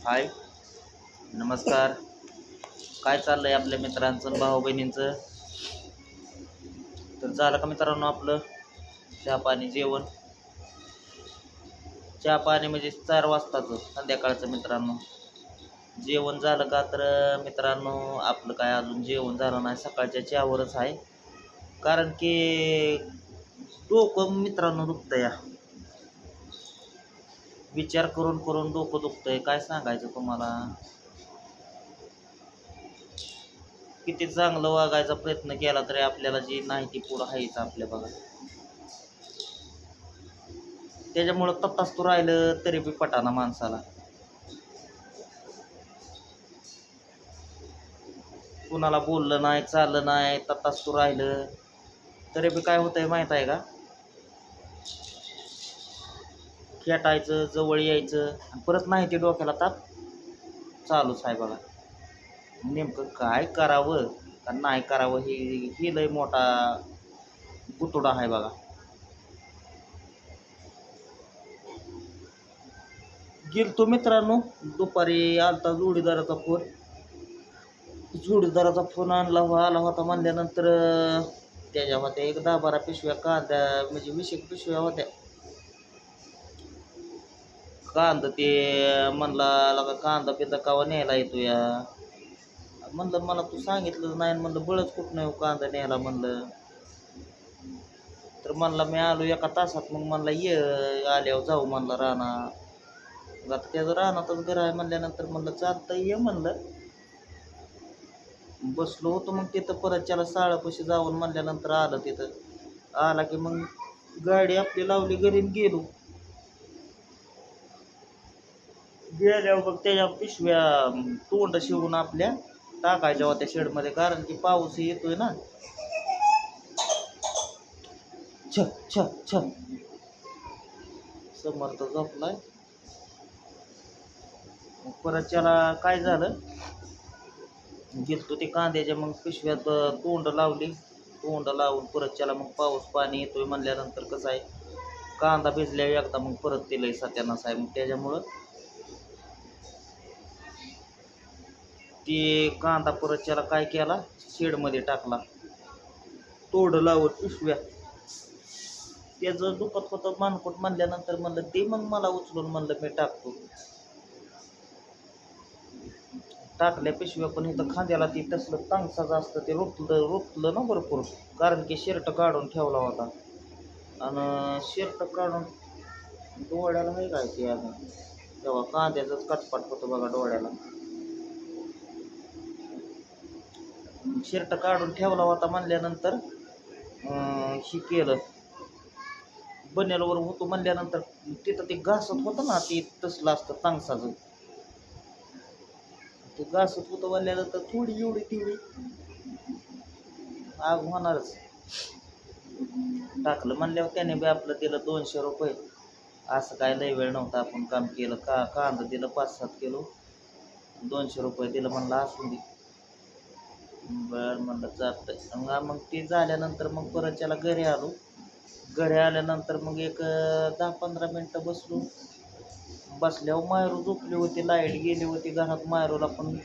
हाय. नमस्कार. काय चाललं आहे आपल्या मित्रांचं भाऊ बहिणींचं तर झालं का मित्रांनो आपलं? चहा पाणी जेवण. चहा पाणी म्हणजे चार वाजताचं संध्याकाळचं मित्रांनो. जेवण झालं का तर मित्रांनो आपलं काय अजून जेवण झालं नाही सकाळच्या चहावरच आहे. कारण की डोकं मित्रांनो दुखतं या विचार करून करून डोकं दुखतंय. काय सांगायचं तुम्हाला? किती चांगलं वागायचा प्रयत्न केला तरी आपल्याला जी नाही ती पुढं आहेच आपल्या बघा. त्याच्यामुळं तत्तास्तू राहिलं तरी बी पटाना माणसाला. कुणाला बोललं नाही चाललं नाही तत्तास्तू राहिलं. तरी बी काय होतंय माहीत आहे का? खेटायचं जवळ यायचं आणि परत नाही ते डोक्याला ताप चालूच आहे नेमकं काय करावं? का नाही करावं? हे हे लय मोठा गुतुडा आहे बघा. गेलतो मित्रांनो दुपारी आलता जोडीदाराचा फोन. जोडीदाराचा फोन आणला हो आला होता म्हणल्यानंतर त्याच्या होत्या एक दहा बारा पिशव्या कांद्या म्हणजे विशेष पिशव्या होत्या. कांदा ते म्हणला लगा कांदा पिंदा कावा न्यायला येतो या. म्हणलं मला तू सांगितलं नाही. म्हणलं बळच कुठं नाही हो कांदा न्यायला म्हणलं. तर म्हणला मी आलो एका तासात. मग म्हणला ये आल्यावर जाऊ म्हणला राणा. मग आता त्याचं रानातच घर आहे म्हणल्यानंतर म्हणलं चालतं ये म्हणलं. बसलो होतो मग तिथं परत त्याला साळापाशी जाऊन म्हणल्यानंतर आलं तिथं. आला की मग गाडी आपली लावली घरी गेलो. गेल्यावर मग त्याच्या पिशव्या तोंड शिवून आपल्या टाकायच्या होत्या शेडमध्ये कारण की पाऊस येतोय ना. छ छ छ. समर्थ झोपलाय. मग परत त्याला काय झालं? गेलतो ते कांद्याच्या मग पिशव्यात तोंड लावली. तोंड लावून परत त्याला मग पाऊस पाणी येतोय म्हणल्यानंतर कसं आहे? कांदा भिजल्यावर एकदा मग परत ते लय साहेब आहे. मग त्याच्यामुळं ते कांदा परत त्याला काय केला? शेडमध्ये टाकला. तोड लावत पिशव्या. त्याचं दुखत होतं मानकोट म्हणल्यानंतर म्हणलं ते मग मला उचलून म्हणलं मी टाकतो. टाकल्या पिशव्या पण इथं खांद्याला ती तसलं तांगसाचं असतं ते रोखलं रोखलं ना भरपूर. कारण की शर्ट काढून ठेवला होता. आणि शर्ट काढून डोळ्याला आहे काय ते अजून? तेव्हा कांद्याचंच कटपट होतं बघा डोळ्याला. शर्ट काढून ठेवला होता म्हणल्यानंतर ही केलं. बनेलवर होतो म्हणल्यानंतर तिथं ते घासत होतं ना ते तसलं असतं तांगसाचं ते घासत होतं म्हणल्यानंतर थोडी एवढी तेवढी आग होणारच. टाकलं म्हणल्यावर त्याने बी आपलं दिलं दोनशे रुपये. असं काय लय वेळ नव्हता आपण काम केलं. का कांदा दिलं पाच सात किलो. दोनशे रुपये दिलं म्हणलं असून दे बरं म्हणलं चालतंय. मग ते झाल्यानंतर मग परत त्याला घरी आलो. घरी आल्यानंतर मग एक दहा पंधरा मिनटं बसलो. बसल्यावर मायरू झोपली होती लाइट गेली होती घरात. मायरूला पण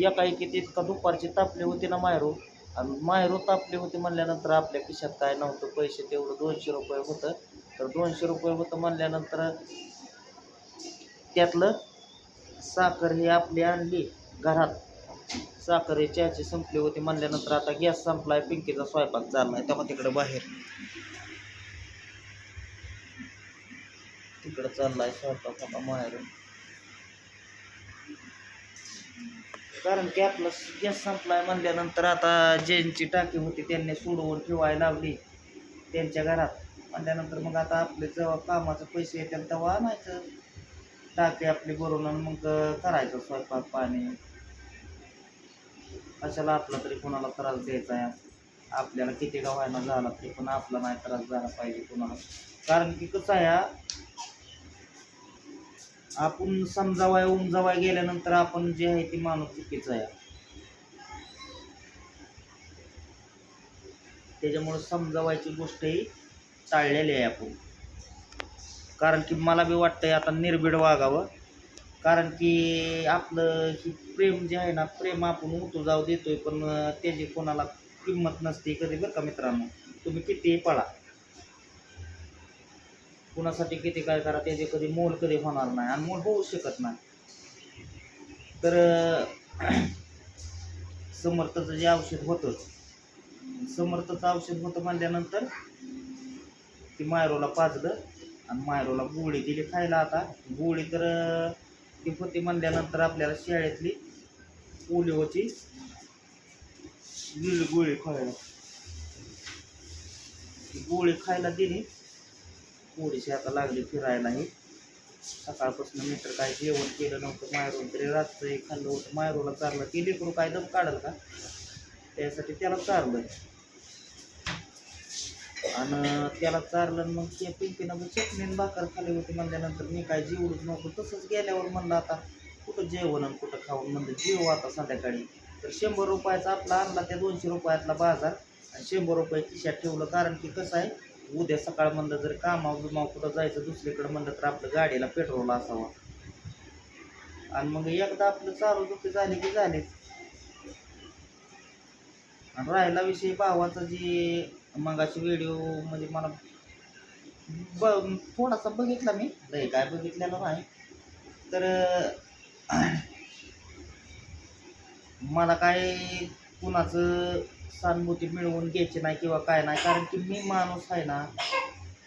एकाएकी इतका दुपारची तापली होती ना मायरू. आणि मायरू तापली होती म्हणल्यानंतर आपल्या खिशात काय नव्हतं पैसे तेवढं दोनशे रुपये होतं. तर दोनशे रुपये होतं म्हणल्यानंतर त्यातलं साखर ही आपली आणली घरात. साखर ही चहाची संपली होती म्हणल्यानंतर आता गॅस संपलाय पिंकीचा स्वयंपाक चाललाय. तेव्हा तिकडं बाहेर. तिकडं चाललाय स्वयंपाक आता बाहेर कारण की आपलं गॅस संपलाय म्हणल्यानंतर आता ज्यांची टाकी होती त्यांनी सोडवून ठेवायला लावली त्यांच्या घरात. म्हणल्यानंतर मग आता आपले जेव्हा कामाचे पैसे येतील तेव्हा आणायचं. टाकी आपली भरून मग करायचं स्वयंपाक पाणी. कशाला आपला तरी कोणाला त्रास द्यायचा आहे? आपल्याला किती का व्हायला झाला तरी पण आपला नाही त्रास झाला पाहिजे कोणाला. कारण की कसं आहे आपण समजावाय उमजावाय गेल्यानंतर आपण जे आहे ते माणूस चुकीचं आहे. त्याच्यामुळे समजावायची गोष्ट ही टाळलेली आहे आपण. कारण की मला बी वाटतंय आता निर्भीड वागावं. कारण की आपलं ही प्रेम जे आहे ना प्रेम आपण उतू जाऊ देतोय पण त्याची कोणाला किंमत नसते कधी बरं का मित्रांनो? तुम्ही कितीही पळा. कुणासाठी किती काय करा त्याचे कधी मोल कधी होणार नाही आणि मोल होऊ शकत नाही. तर समर्थचं जे औषध होतं समर्थचं औषध होतं म्हणल्यानंतर ती मायरोला पाजलं आणि मायरोला गोळी दिली खायला आता. गोळी तर ती होती म्हणल्यानंतर आपल्याला शाळेतली ओलिओची दिली गोळी खायला ती गोळी खायला दिली. थोडीशी आता लागली फिरायला हे सकाळपासून मीटर काय जेवण केलं नव्हतं मायरून तरी रात्र खाल्लं होतं. मायरूला चारलं ती लेकरू काय दम काढाल का? त्यासाठी त्याला चारलं. आणि त्याला चारलं मग ते पिंकीनं मग चटणी भाकर खाली होती म्हणल्यानंतर मी काय जेवढंच नव्हतं तसंच गेल्यावर म्हणलं आता कुठं जेवण आणि कुठं खाऊन? म्हणलं जेव आता संध्याकाळी. तर शंभर रुपयाचा आपला आणला त्या दोनशे रुपयातला बाजार. आणि शंभर रुपये खिशात ठेवलं कारण की कसं आहे उद्या सकाळ म्हणलं जर कामाव बिमाव कुठं जायचं दुसरीकडं म्हणलं तर आपलं गाडीला पेट्रोल असावं. आणि मग एकदा आपलं चालू दुखी झाली की झालीच. आणि राहिला विषय भावाचा जी मगाशी व्हिडिओ म्हणजे मला ब थोडासा बघितला मी. लय काय बघितलेला नाही. तर मला काय कुणाचं सहानुभूती मिळवून घ्यायची नाही किंवा काय नाही कारण की मी माणूस आहे ना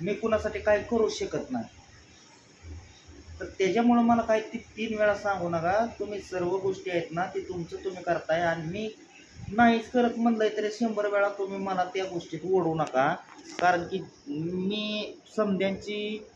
मी कुणासाठी काय करू शकत नाही. तर त्याच्यामुळं मला काय ती तीन वेळा सांगू नका. तुम्ही सर्व गोष्टी आहेत ना ती तुमचं तुम्ही करताय आणि मी नाहीच करत म्हणलंय तरी शंभर वेळा तुम्ही मला त्या गोष्टीत ओढू नका. कारण की मी समध्यांची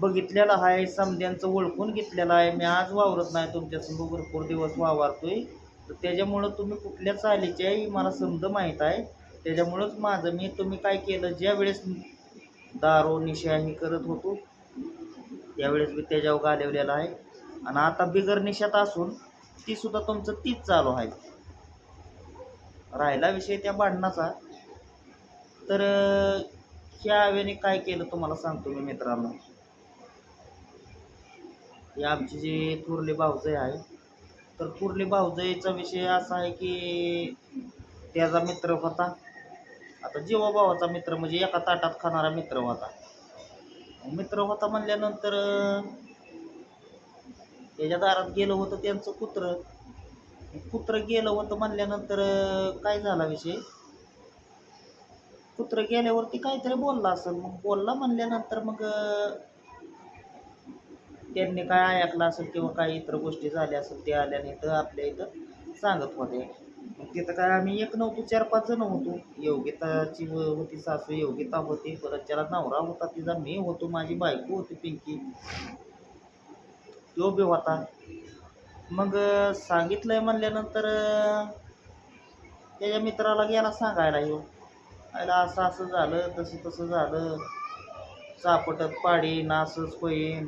बघितलेलं आहे समध्यांचं ओळखून घेतलेलं आहे. मी आज वावरत नाही तुमच्यासमोर भरपूर दिवस वावरतोय. तर त्याच्यामुळं तुम्ही कुठल्या चालीचे आहे मला समज माहीत आहे. त्याच्यामुळंच माझं मी तुम्ही काय केलं ज्या वेळेस दारो निशा ही करत होतो त्यावेळेस मी त्याच्यावर गालवलेला आहे. आणि आता बिगर निशात असून ती सुद्धा तुमचं तीच चालू आहे. राहिला विषय त्या भांडणाचा. तर ह्या वेळेने काय केलं तुम्हाला सांगतो मी मित्रांनो. हे आमची जी थोरले भाऊजय आहे तर थोरले भाऊजईचा विषय असा आहे की त्याचा मित्र होता. आता जीवाभावाचा मित्र म्हणजे एका ताटात खाणारा मित्र होता. मित्र होता म्हणल्यानंतर त्याच्या दारात गेलं होतं त्यांचं कुत्रं. कुत्र गेलं होतं म्हणल्यानंतर काय झाला विषय? कुत्र गेल्यावरती काहीतरी बोलला असेल. मग बोलला म्हणल्यानंतर मग त्यांनी काय ऐकलं असेल किंवा काही इतर गोष्टी झाल्या असेल ते आल्याने इथं आपल्या इथं सांगत होते. मग तिथं काय आम्ही एक नव्हतो चार पाच जण होतो. योगिताची होती सासू योगिता होती परत त्याला नवरा होता तिचा मी होतो माझी बायको होती पिंकी. तो बी होता. मग सांगितलं सांगितलंय म्हणल्यानंतर त्याच्या मित्राला गेला सांगायला येऊ आयला असं असं झालं तसं तसं झालं. चापटत पाडीन असंच होईन.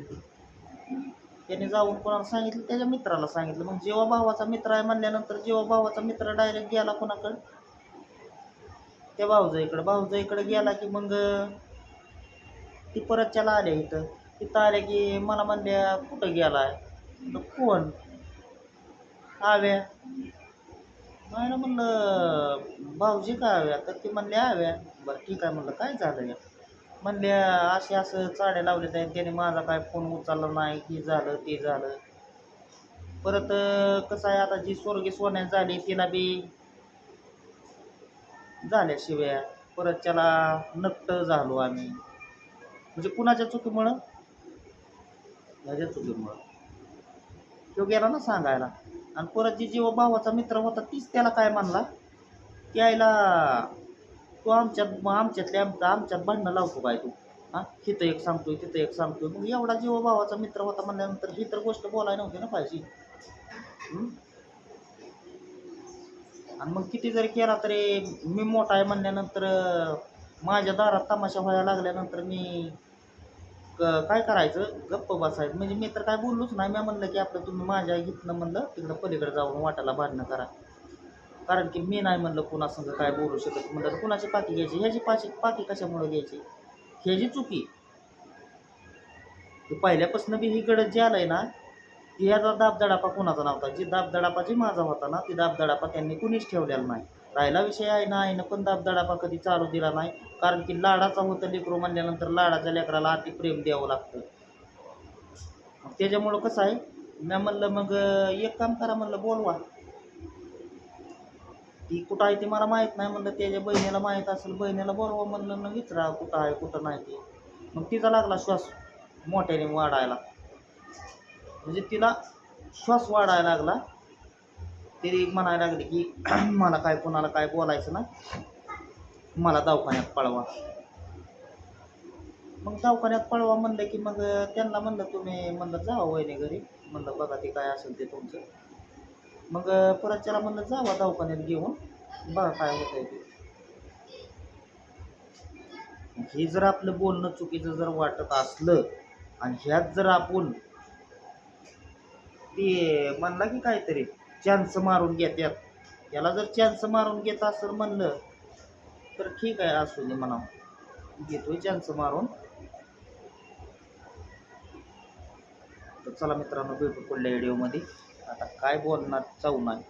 त्याने जाऊन कोणाला सांगितलं त्याच्या मित्राला सांगितलं. मग जेव्हा भावाचा मित्र आहे म्हणल्यानंतर जेव्हा भावाचा मित्र डायरेक्ट गेला कोणाकडं? त्या भाऊजाईकडं भाऊजाईकडे गेला की मग ती परत त्याला आल्या इथं. तिथं आल्या की मला म्हणल्या कुठं गेला आहे कोण? आव्या नाही म्हणलं भाऊजी का आव्या तर ती म्हणले आव्या बरं ठीक आहे म्हणलं काय झालं या म्हणल्या असे असं चाड्या लावले आहेत त्याने माझा काय फोन उचलला नाही की झालं ते झालं. परत कसं आहे आता जी स्वर्गी सोन्यात झाली तिला बी झाल्या शिव्या परत त्याला नक्ट झालो आम्ही. म्हणजे कुणाच्या चुकीमुळं? ह्याच्या चुकीमुळं. तो गेला ना सांगायला. आणि परत जी जेव्हा भावाचा मित्र होता तीच त्याला काय म्हणला? की आईला तू आमच्यात आमच्यातल्या आमचा आमच्यात भांडणं लावतो काय तू. हां? तिथं एक सांगतोय तिथं एक सांगतोय. मग एवढा जेव्हा भावाचा मित्र होता म्हणल्यानंतर ही तर गोष्ट बोलायला नव्हती ना पाहिजे. आणि मग किती जरी केला तरी मी मोठा आहे म्हणल्यानंतर माझ्या दारात तमाशा व्हायला लागल्यानंतर मी क- काय करायचं? गप्प बसायचं. म्हणजे मी तर काय बोललोच नाही. मी म्हणलं की आपलं तुम्ही माझ्या इथनं म्हणलं तिकडं पलीकडे जाऊन वाटाला भांडणं करा. कारण की मी नाही म्हणलं कुणासंग काय बोलू शकत. म्हणलं कुणाची पाकी घ्यायची? ह्याची पाची पाकी कशामुळे घ्यायची? ह्याची चुकी. पहिल्यापासून बी ही गडद आलं आहे ना ती ह्याचा दाबदडापा कुणाचा नव्हता. जी दाबदडापा जी माझा होता ना ती दाबदडापा त्यांनी कुणीच ठेवलेला नाही. राहिला विषय आहे ना आईनं पण दाबदडापा कधी चालू दिला नाही. कारण की लाडाचा होतं लेकरू म्हणल्यानंतर लाडाच्या लेकराला अति प्रेम द्यावं लागतं. त्याच्यामुळं कसं आहे मी म्हणलं मग एक काम करा म्हणलं बोलवा. ती कुठं आहे ती मला माहीत नाही म्हणलं त्याच्या बहिणीला माहीत असेल बहिणीला बोलवा म्हणलं ना विचरा कुठं आहे कुठं नाही ते. मग तिचा लागला श्वास मोठ्याने वाढायला. म्हणजे तिला श्वास वाढायला लागला. ती म्हणायला लागले की मला काय कोणाला काय बोलायचं ना मला दवाखान्यात पळवा. मग दवाखान्यात पळवा म्हणलं की मग त्यांना म्हणलं तुम्ही म्हणलं जावा हो वहिनी घरी. म्हणलं बघा ते काय असेल ते तुमचं. मग परत त्याला म्हणलं जावा दवाखान्यात घेऊन. बघा काय होतंय ते. हे जर आपलं बोलणं चुकीचं जर वाटत असलं आणि ह्यात जर आपण ते म्हणला की काहीतरी चान्स मारून घेतात याला जर चान्स मारून घेत असं म्हणलं तर ठीक आहे असू दे म्हणा घेतोय चान्स मारून. तर चला मित्रांनो भेटू पुढल्या व्हिडिओमध्ये आता काय बोलणार चव नाही.